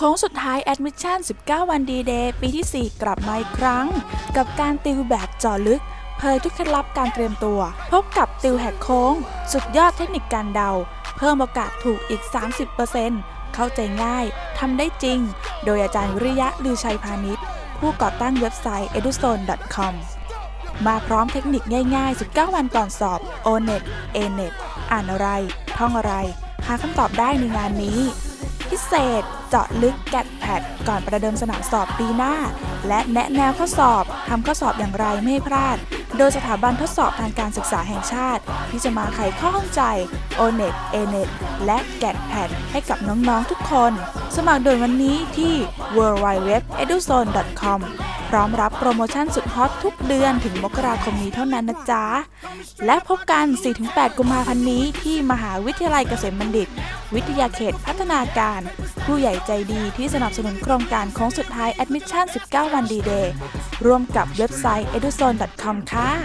ค้งสุดท้าย Admission 19 วันดีเดย์ปีที่ 4 กลับมาอีกครั้ง กับการติวแบบเจาะลึก เผยทุกเคล็ดลับการเตรียมตัว พบกับติวแหกโค้ง สุดยอดเทคนิคการเดา เพิ่มโอกาสถูกอีก 30%เข้าใจง่าย ทำได้จริง โดยอาจารย์วิริยะลือชัยพาณิชย์ ผู้ก่อตั้งเว็บไซต์ eduzone.com มาพร้อมเทคนิคง่ายๆ 19 วันก่อนสอบ O-NET A-NET อ่านอะไร ท่องอะไร หาคำตอบได้ในงานนี้ พิเศษ เจาะลึกแกดแพดก่อนประเดิมสนามสอบปีหน้า และแนะแนวข้อสอบทำข้อสอบอย่างไรไม่ให้พลาด โดยสถาบันทดสอบทางการศึกษาแห่งชาติ ที่จะมาไขข้อข้องใจ O-NET A-NET และ g a t p a d ให้กับน้องๆทุกคน สมัครโดยวันนี้ที่ w w w e d u z o n e c o m พร้อมรับโปรโมชั่นสุดฮอตทุกเดือนถึงมกราคมนี้เท่านั้นนะจ๊ะ และพบกัน 4-8 กุมภาพันธ์นี้ที่มหาวิทยาลัยเกษมบัณฑิต วิทยาเขตพัฒนาการ ผู้ใหญ่ใจดีที่สนับสนุนโครงการโค้งสุดท้าย Admission 19 วันดีเดย์ร่วมกับเว็บไซต์ eduzone.com ค่ะจ้า